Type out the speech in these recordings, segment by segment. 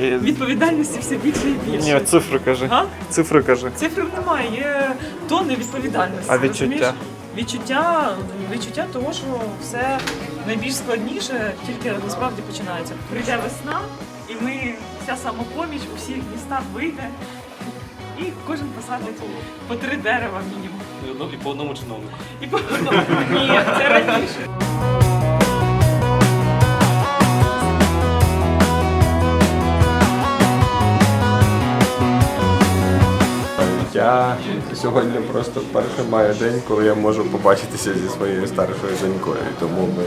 Ні, відповідальності все більше і більше. ні, цифри кажи. А? Цифри кажи. Цифр немає, є тонни відповідальності. А відчуття? розумієш? Відчуття, відчуття того, що все найбільш складніше тільки насправді починається. Прийде весна, і ми вся самопоміч у всіх містах вийде, і кожен посадить по три дерева мінімум. І одно- І по одному чиновнику. І по одному. Ні, це раніше. Я сьогодні просто вперше маю день, коли я можу побачитися зі своєю старшою донькою. Тому ми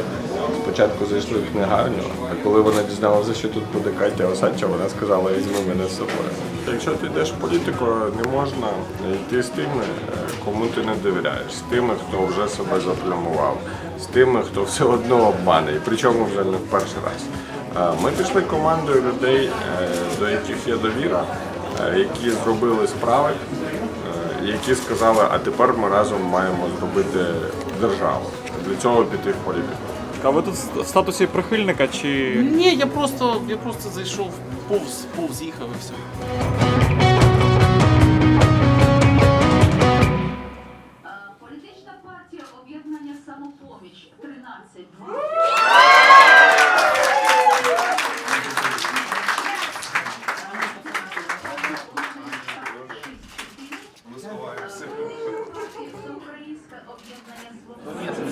спочатку зайшли в книгарню, а коли вона дізналася, що тут буде Катя Осадча, вона сказала, візьми мене з собою. Якщо ти йдеш в політику, не можна йти з тими, е, кому ти не довіряєш, з тими, хто вже себе заплямував, з тими, хто все одно обмане, причому вже не в перший раз. Е, Ми пішли командою людей, е, до яких є довіра, які зробили справи, які сказали, а тепер ми разом маємо зробити державу. Для цього піти в політику. А ви тут в статусі прихильника чи. Ні, я просто, я просто зайшов повз, повз їхав і все. Політична партія об'єднання самопоміч 13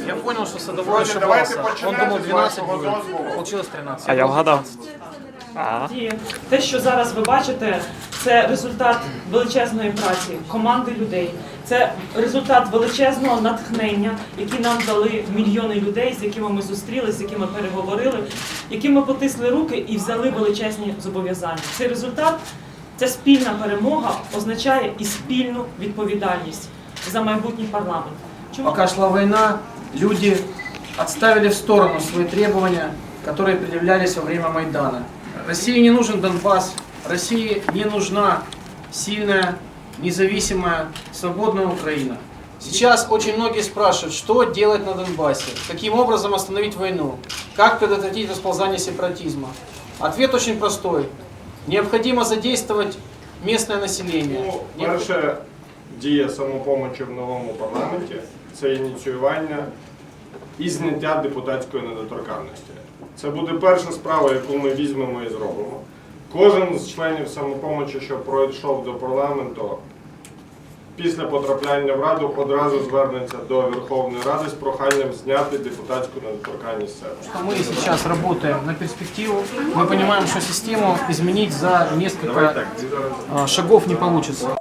Я понял, что садовой ошибался. Он думал 12 будет, получилось 13. А я вгадав. А. І те, що зараз ви бачите, це результат величезної праці команди людей. Це результат величезного натхнення, які нам дали мільйони людей, з якими ми зустрілися, з якими переговорили, яким ми потисли руки і взяли величезні зобов'язання. Цей результат, ця спільна перемога означає і спільну відповідальність за майбутній парламент. Пока шла война, люди отставили в сторону свои требования, которые предъявлялись во время Майдана. России не нужен Донбасс, России не нужна сильная, независимая, свободная Украина. Сейчас очень многие спрашивают, что делать на Донбассе, каким образом остановить войну, как предотвратить расползание сепаратизма. Ответ очень простой. Необходимо задействовать местное население. Ну, Необ- перша дія самопомочі в новому парламенті це ініціювання і зняття депутатської недоторканності. Це буде перша справа, яку ми візьмемо і зробимо. Кожен з членів самопомочі, що пройшов до парламенту, після потрапляння в Раду одразу звернеться до Верховної Ради з проханням зняти депутатську недоторканність себе. мы сейчас работаем на перспективу. Мы понимаем, что систему изменить за несколько Давай так, а, шагов не получится.